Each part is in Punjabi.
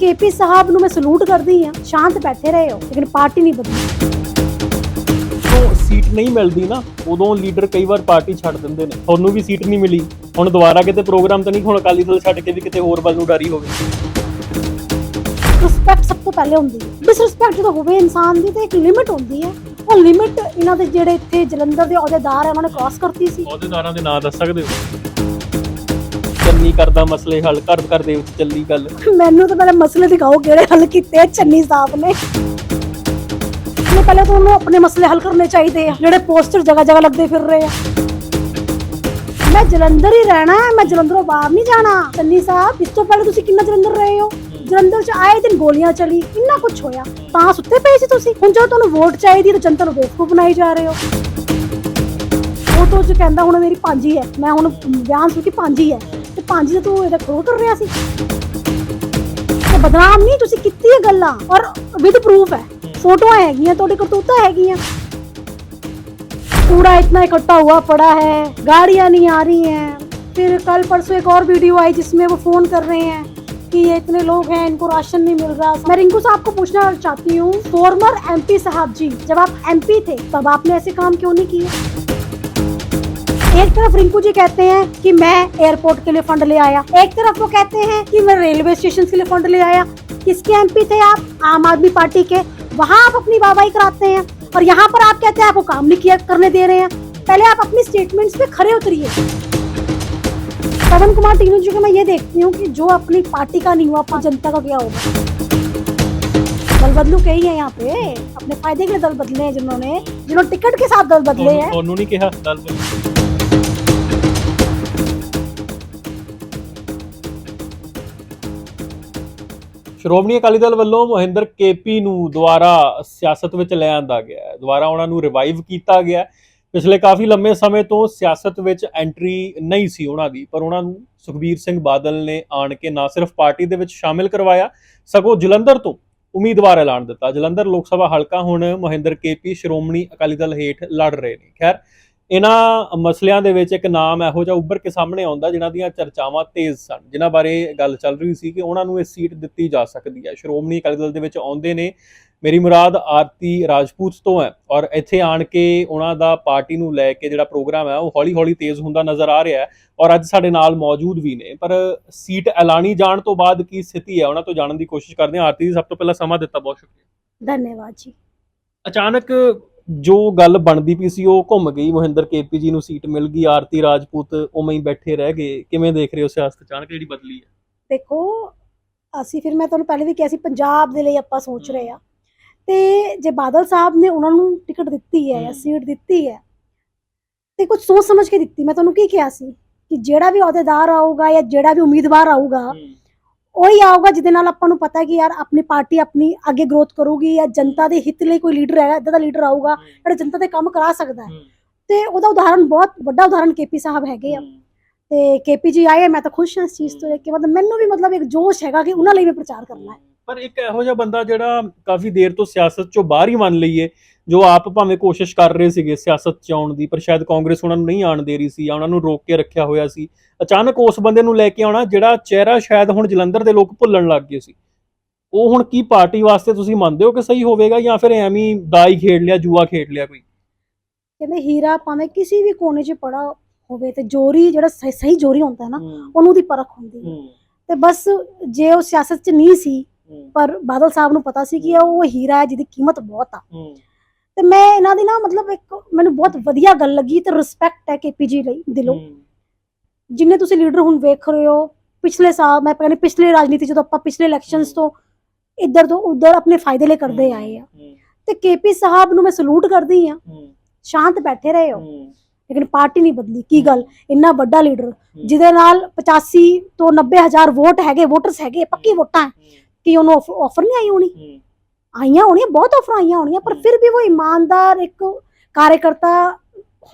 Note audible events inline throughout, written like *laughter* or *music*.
ਕੇਪੀ ਸਾਹਿਬ ਨੂੰ ਮੈਂ ਸਲੂਟ ਕਰਦੀ ਆ ਸ਼ਾਂਤ ਬੈਠੇ ਰਹੇ ਹੋ ਲੇਕਿਨ ਪਾਰਟੀ ਨਹੀਂ ਬਦਲੀ ਜਦੋਂ ਸੀਟ ਨਹੀਂ ਮਿਲਦੀ ਨਾ ਉਦੋਂ ਲੀਡਰ ਕਈ ਵਾਰ ਪਾਰਟੀ ਛੱਡ ਦਿੰਦੇ ਨੇ। ਤੁਹਾਨੂੰ ਵੀ ਸੀਟ ਨਹੀਂ ਮਿਲੀ। ਹੁਣ ਦੁਬਾਰਾ ਕਿਤੇ ਪ੍ਰੋਗਰਾਮ ਤਾਂ ਨਹੀਂ ਹੁਣ ਅਕਾਲੀ ਦਲ ਛੱਡ ਕੇ ਵੀ ਕਿਤੇ ਹੋਰ ਵੱਲ ਨੂੰ ਡਾਰੀ ਹੋਵੇ। ਰਿਸਪੈਕਟ ਸਭ ਤੋਂ ਪਹਿਲੇ ਹੁੰਦੀ ਹੈ। ਡਿਸਰਿਸਪੈਕਟ ਜਦੋਂ ਹੋਵੇ ਇਨਸਾਨ ਦੀ ਤਾਂ ਇੱਕ ਲਿਮਿਟ ਹੁੰਦੀ ਹੈ। ਉਹ ਲਿਮਿਟ ਇਹਨਾਂ ਦੇ ਜਿਹੜੇ ਇੱਥੇ ਜਲੰਧਰ ਦੇ ਅਹੁਦੇਦਾਰ ਹੈ ਉਹਨਾਂ ਨੇ ਕ੍ਰਾਸ ਕਰਤੀ ਸੀ। ਅਹੁਦੇਦਾਰਾਂ ਦੇ ਨਾਂ ਦੱਸ ਸਕਦੇ ਹੋ? ਚੰਨੀ ਕਰਦਾ ਮਸਲੇ ਹੱਲ ਕਰ ਕਰ ਦੇ ਵਿੱਚ ਚੱਲੀ ਗੱਲ। ਮੈਨੂੰ ਤਾਂ ਪਹਿਲੇ ਮਸਲੇ ਦਿਖਾਓ ਕਿਹੜੇ ਹੱਲ ਕੀਤੇ ਆ, ਚੰਨੀ ਸਾਹਿਬ ਨੇ। ਨੇ ਪਹਿਲੇ ਤਾਂ ਉਹਨੂੰ ਆਪਣੇ ਮਸਲੇ ਹੱਲ ਕਰਨੇ ਚਾਹੀਦੇ ਆ, ਜਿਹੜੇ ਪੋਸਟਰ ਜਗ੍ਹਾ ਜਗ੍ਹਾ ਲੱਗਦੇ ਫਿਰ ਰਹੇ ਆ। ਮੈਂ ਜਲੰਧਰ ਹੀ ਰਹਿਣਾ ਹੈ, ਮੈਂ ਜਲੰਧਰੋਂ ਬਾਹਰ ਨਹੀਂ ਜਾਣਾ। ਚੰਨੀ ਸਾਹਿਬ, ਇਸ ਤੋਂ ਪਹਿਲੇ ਤੁਸੀਂ ਕਿੰਨਾ ਜਲੰਧਰ ਰਹੇ ਹੋ? ਜਲੰਧਰ ਚ ਆਏ ਦਿਨ ਗੋਲੀਆਂ ਚਲੀ, ਇੰਨਾ ਕੁਝ ਹੋਇਆ। ਤਾਂ ਸੁੱਤੇ ਪਏ ਸੀ ਤੁਸੀਂ? ਹੁਣ ਜਦੋਂ ਤੁਹਾਨੂੰ ਵੋਟ ਚਾਹੀਦੀ ਹੈ ਤਾਂ ਜਨਤਾ ਨੂੰ ਬੇਵਕੂਫ ਬਣਾਈ ਜਾ ਰਹੇ ਹੋ। ਉਹ ਤੋਂ ਜੋ ਕਹਿੰਦਾ, ਹੁਣ ਮੇਰੀ ਭਾਂਜੀ ਹੈ ਮੈਂ ਹੁਣ ਬਿਆਨ ਸੁਣ ਕੇ ਭਾਂਜੀ ਹੈ। ਭਾਂਜੀ ਦਾ ਤੂੰ ਇਹਦਾ ਖਰੋ ਕਰ ਰਿਹਾ ਸੀ ਤੇ ਬਦਨਾਮ ਨਹੀਂ ਤੁਸੀਂ ਕੀਤੀ ਇਹ ਗੱਲਾਂ ਔਰ ਵਿਦ ਪ੍ਰੂਫ ਹੈ ਫੋਟੋਆਂ ਹੈਗੀਆਂ ਤੁਹਾਡੇ ਕਰਤੂਤਾਂ ਹੈਗੀਆਂ कूड़ा इतना इकट्ठा हुआ पड़ा है गाड़ियां नहीं आ रही हैं फिर कल परसों एक और वीडियो आई जिसमें वो फोन कर रहे हैं कि ये इतने लोग हैं इनको राशन नहीं मिल रहा मैं रिंकू साहब को पूछना चाहती हूँ फॉर्मर एमपी साहब जी जब आप एमपी थे तब आपने ऐसे काम क्यों नहीं किए एक तरफ़ रिंकू जी कहते हैं कि मैं एयरपोर्ट के लिए फंड ले आया। एक तरफ़ वो कहते हैं कि मैं रेलवे स्टेशन के लिए फंड ले आया। किसके एमपी थे आप? आम आदमी पार्टी के। वहाँ आप अपनी वाहवाही कराते हैं और यहाँ पर आप कहते हैं आपको काम नहीं किया करने दे रहे हैं। पहले आप अपनी स्टेटमेंट्स पे खड़े उतरिए। पवन कुमार टीनू जी को मैं ये देखती हूँ कि जो अपनी पार्टी का नहीं हुआ अपनी जनता का क्या होगा। दल बदलू कई है यहाँ पे। अपने फ़ायदे के लिए दल बदले हैं जिन्होंने जिन्होंने टिकट के साथ दल बदले हैं। ਸ਼੍ਰੋਮਣੀ ਅਕਾਲੀ ਦਲ ਵੱਲੋਂ ਮਹਿੰਦਰ ਕੇਪੀ ਨੂੰ ਦੁਬਾਰਾ ਸਿਆਸਤ ਵਿੱਚ ਲੈ ਆਂਦਾ ਗਿਆ ਹੈ। ਦੁਬਾਰਾ ਉਹਨਾਂ ਨੂੰ ਰਿਵਾਈਵ ਕੀਤਾ ਗਿਆ ਪਿਛਲੇ ਕਾਫੀ ਲੰਮੇ ਸਮੇਂ ਤੋਂ ਸਿਆਸਤ ਵਿੱਚ ਐਂਟਰੀ ਨਹੀਂ ਸੀ ਉਹਨਾਂ ਦੀ, ਪਰ ਉਹਨਾਂ ਨੂੰ ਸੁਖਬੀਰ ਸਿੰਘ ਬਾਦਲ ਨੇ ਆਣ ਕੇ ਨਾ ਸਿਰਫ ਪਾਰਟੀ ਦੇ ਵਿੱਚ ਸ਼ਾਮਿਲ ਕਰਵਾਇਆ, ਸਗੋਂ ਜਲੰਧਰ ਤੋਂ ਉਮੀਦਵਾਰ ਐਲਾਨ ਦਿੱਤਾ। ਜਲੰਧਰ ਲੋਕ ਸਭਾ ਹਲਕਾ ਹੁਣ ਮਹਿੰਦਰ ਕੇਪੀ ਸ਼੍ਰੋਮਣੀ ਅਕਾਲੀ ਦਲ ਹੇਠ ਲੜ ਰਹੇ ਨੇ। ਖੈਰ ਇਹਨਾਂ ਮਸਲਿਆਂ ਦੇ ਵਿੱਚ ਇੱਕ ਨਾਮ ਇਹੋ ਜਿਹਾ ਉੱਭਰ ਕੇ ਸਾਹਮਣੇ ਆਉਂਦਾ ਜਿਨ੍ਹਾਂ ਦੀਆਂ ਚਰਚਾਵਾਂ ਤੇਜ਼ ਸਨ ਜਿਨ੍ਹਾਂ ਬਾਰੇ ਗੱਲ ਚੱਲ ਰਹੀ ਸੀ ਕਿ ਉਹਨਾਂ ਨੂੰ ਇਹ ਸੀਟ ਦਿੱਤੀ ਜਾ ਸਕਦੀ ਹੈ। ਸ਼੍ਰੋਮਣੀ ਅਕਾਲੀ ਦਲ ਦੇ ਵਿੱਚ ਆਉਂਦੇ ਨੇ ਮੇਰੀ ਮੁਰਾਦ ਆਰਤੀ ਰਾਜਪੂਤ ਤੋਂ ਹੈ ਔਰ ਇੱਥੇ ਆਣ ਕੇ ਉਹਨਾਂ ਦਾ ਪਾਰਟੀ ਨੂੰ ਲੈ ਕੇ ਜਿਹੜਾ ਪ੍ਰੋਗਰਾਮ ਹੈ ਉਹ ਹੌਲੀ-ਹੌਲੀ ਤੇਜ਼ ਹੁੰਦਾ ਨਜ਼ਰ ਆ ਰਿਹਾ ਹੈ ਔਰ ਅੱਜ ਸਾਡੇ ਨਾਲ ਮੌਜੂਦ ਵੀ ਨੇ। ਪਰ ਸੀਟ ਐਲਾਨੀ ਜਾਣ ਤੋਂ ਬਾਅਦ ਕੀ ਸਥਿਤੀ ਹੈ ਉਹਨਾਂ ਤੋਂ ਜਾਣਨ ਦੀ ਕੋਸ਼ਿਸ਼ ਕਰਦੇ ਹਾਂ। ਆਰਤੀ ਜੀ ਸਭ ਤੋਂ ਪਹਿਲਾਂ ਸਮਾਂ ਦਿੱਤਾ ਬਹੁਤ ਸ਼ੁਕਰੀਆ। ਧੰਨਵਾਦ ਜੀ। ਅਚਾਨਕ ਜੋ ਗੱਲ ਬਣਦੀ ਪਈ ਸੀ ਉਹ ਘੁੰਮ ਗਈ। ਮਹਿੰਦਰ ਕੇਪੀ ਜੀ ਨੂੰ ਸੀਟ ਮਿਲ ਗਈ। ਆਰਤੀ ਰਾਜਪੂਤ ਉਵੇਂ ਹੀ ਬੈਠੇ ਰਹਿ ਗਏ। ਕਿਵੇਂ ਦੇਖ ਰਹੇ ਹੋ ਸਿਆਸਤ ਅਚਾਨਕ ਜਿਹੜੀ ਬਦਲੀ ਹੈ। ਦੇਖੋ ਅਸੀਂ ਫਿਰ ਮੈਂ ਤੁਹਾਨੂੰ ਪਹਿਲੇ ਵੀ ਕਿਹਾ ਸੀ ਪੰਜਾਬ ਦੇ ਲਈ ਆਪਾਂ ਸੋਚ ਰਹੇ ਆ ਤੇ ਜੇ ਬਾਦਲ ਸਾਹਿਬ ਨੇ ਉਹਨਾਂ ਨੂੰ ਟਿਕਟ ਦਿੱਤੀ ਹੈ ਜਾਂ। ਸੀਟ ਦਿੱਤੀ ਹੈ ਤੇ ਕੁਝ ਸੋਚ ਸਮਝ ਕੇ ਦਿੱਤੀ। ਮੈਂ ਤੁਹਾਨੂੰ ਕੀ ਕਿਹਾ ਸੀ? ਕਿ ਜਿਹੜਾ ਵੀ ਅਹੁਦੇਦਾਰ ਆਊਗਾ ਜਾਂ ਜਿਹੜਾ ਵੀ ਉਮੀਦਵਾਰ ਆਊਗਾ ਉਹੀ ਆਊਗਾ ਜਿਹਦੇ ਨਾਲ ਆਪਾਂ ਨੂੰ ਪਤਾ ਹੈ ਕਿ ਯਾਰ ਆਪਣੀ ਪਾਰਟੀ ਆਪਣੀ ਅੱਗੇ ਗਰੋਥ ਕਰੂਗੀ ਜਾਂ ਜਨਤਾ ਦੇ ਹਿੱਤ ਲਈ ਕੋਈ ਲੀਡਰ ਹੈ ਇਦਾਂ ਦਾ ਲੀਡਰ ਆਊਗਾ ਜਿਹੜਾ ਜਨਤਾ ਦੇ ਕੰਮ ਕਰਾ ਸਕਦਾ ਹੈ। ਤੇ ਉਹਦਾ ਉਦਾਹਰਨ ਬਹੁਤ ਵੱਡਾ ਉਦਾਹਰਨ ਕੇਪੀ ਸਾਹਿਬ ਹੈਗੇ ਆ। ਤੇ ਕੇਪੀ ਜੀ ਆਏ ਮੈਂ ਤਾਂ ਖੁਸ਼ ਹਾਂ ਇਸ ਚੀਜ਼ ਤੋਂ ਕੇ। ਮਤਲਬ ਮੈਨੂੰ ਵੀ ਮਤਲਬ ਇੱਕ ਜੋਸ਼ ਹੈਗਾ ਕਿ ਉਹਨਾਂ ਲਈ ਵੀ ਪ੍ਰਚਾਰ ਕਰਨਾ ਹੈ। ਪਰ ਇੱਕ ਇਹੋ ਜਿਹਾ ਬੰਦਾ ਜਿਹੜਾ ਕਾਫੀ ਦੇਰ ਤੋਂ ਸਿਆਸਤ ਚੋਂ ਬਾਹਰ ਹੀ ਮੰਨ ਲਈਏ ਜੋ ਆਪ ਭਾਵੇਂ ਕੋਸ਼ਿਸ਼ ਕਰ ਰਹੇ ਸੀਗੇ ਸਿਆਸਤ 'ਚ ਆਉਣ ਦੀ ਪਰ ਸ਼ਾਇਦ ਕਾਂਗਰਸ ਉਹਨਾਂ ਨੂੰ ਨਹੀਂ ਆਣ ਦੇ ਰਹੀ ਸੀ ਜਾਂ ਉਹਨਾਂ ਨੂੰ ਰੋਕ ਕੇ ਰੱਖਿਆ ਹੋਇਆ ਸੀ। ਅਚਾਨਕ ਉਸ ਬੰਦੇ ਨੂੰ ਲੈ ਕੇ ਆਉਣਾ ਜਿਹੜਾ ਚਿਹਰਾ ਸ਼ਾਇਦ ਹੁਣ ਜਲੰਧਰ ਦੇ ਲੋਕ ਭੁੱਲਣ ਲੱਗ ਗਏ ਸੀ। ਉਹ ਹੁਣ ਕੀ ਪਾਰਟੀ ਵਾਸਤੇ ਤੁਸੀਂ ਮੰਨਦੇ ਹੋ ਕਿ ਸਹੀ ਹੋਵੇਗਾ ਜਾਂ ਫਿਰ ਐਵੇਂ ਦਾਈ ਖੇਡ ਲਿਆ ਜੂਆ ਖੇਡ ਲਿਆ ਕੋਈ? ਕਹਿੰਦੇ ਹੀਰਾ ਭਾਵੇਂ ਕਿਸੇ ਵੀ ਕੋਨੇ 'ਚ ਪੜਾ ਹੋਵੇ ਤੇ ਜੋਰੀ ਜਿਹੜਾ ਸਹੀ ਸਹੀ ਜੋਰੀ ਹੁੰਦਾ ਹੈ ਨਾ ਉਹਨੂੰ ਦੀ ਪਰਖ ਹੁੰਦੀ ਹੈ। ਤੇ ਬਸ ਜੇ ਉਹ ਸਿਆਸਤ 'ਚ ਨਹੀਂ ਸੀ ਪਰ ਬਾਦਲ ਸਾਹਿਬ ਨੂੰ ਪਤਾ ਸੀ ਕਿ ਉਹ ਹੀਰਾ ਹੈ ਜਿਹਦੀ ਕੀਮਤ ਬਹੁਤ ਆ। ਤੇ ਮੈਂ ਇਹਨਾਂ ਦੀ ਨਾ ਮਤਲਬ ਇੱਕ ਮੈਨੂੰ ਬਹੁਤ ਵਧੀਆ ਗੱਲ ਲੱਗੀ ਤੇ ਰਿਸਪੈਕਟ ਹੈ ਕੇਪੀ ਜੀ ਲਈ ਦਿਲੋਂ। ਜਿੰਨੇ ਤੁਸੀਂ ਲੀਡਰ ਹੁਣ ਵੇਖ ਰਹੇ ਹੋ ਪਿਛਲੇ ਸਾਲ ਮੈਂ ਕਹਿੰਦੀ ਪਿਛਲੇ ਰਾਜਨੀਤੀ ਜਦੋਂ ਆਪਾਂ ਪਿਛਲੇ ਇਲੈਕਸ਼ਨਸ ਤੋਂ ਇੱਧਰ ਤੋਂ ਉੱਧਰ ਆਪਣੇ ਫਾਇਦੇ ਲਈ ਕਰਦੇ ਆਏ ਆ। ਤੇ ਕੇਪੀ ਸਾਹਿਬ ਨੂੰ ਮੈਂ ਸਲੂਟ ਕਰਦੀ ਆ ਸ਼ਾਂਤ ਬੈਠੇ ਰਹੇ ਹੋ। ਲੇਕਿਨ ਪਾਰਟੀ ਨਹੀਂ ਬਦਲੀ। ਕੀ ਗੱਲ? ਇੰਨਾ ਵੱਡਾ ਲੀਡਰ ਜਿਹਦੇ ਨਾਲ 85 ਤੋਂ 90 ਹਜ਼ਾਰ ਵੋਟ ਹੈਗੇ ਵੋਟਰਸ ਹੈਗੇ ਪੱਕੀ ਵੋਟਾਂ। ਕਿ ਉਹਨੂੰ ਆਫਰ ਨਹੀਂ ਆਈ ਹੋਣੀ? ਆਈਆਂ ਹੋਣੀਆਂ ਬਹੁਤ ਆਫਰ ਆਈਆਂ ਹੋਣੀਆਂ ਪਰ ਫਿਰ ਵੀ ਉਹ ਇਮਾਨਦਾਰ ਇੱਕ ਕਾਰਜਕਰਤਾ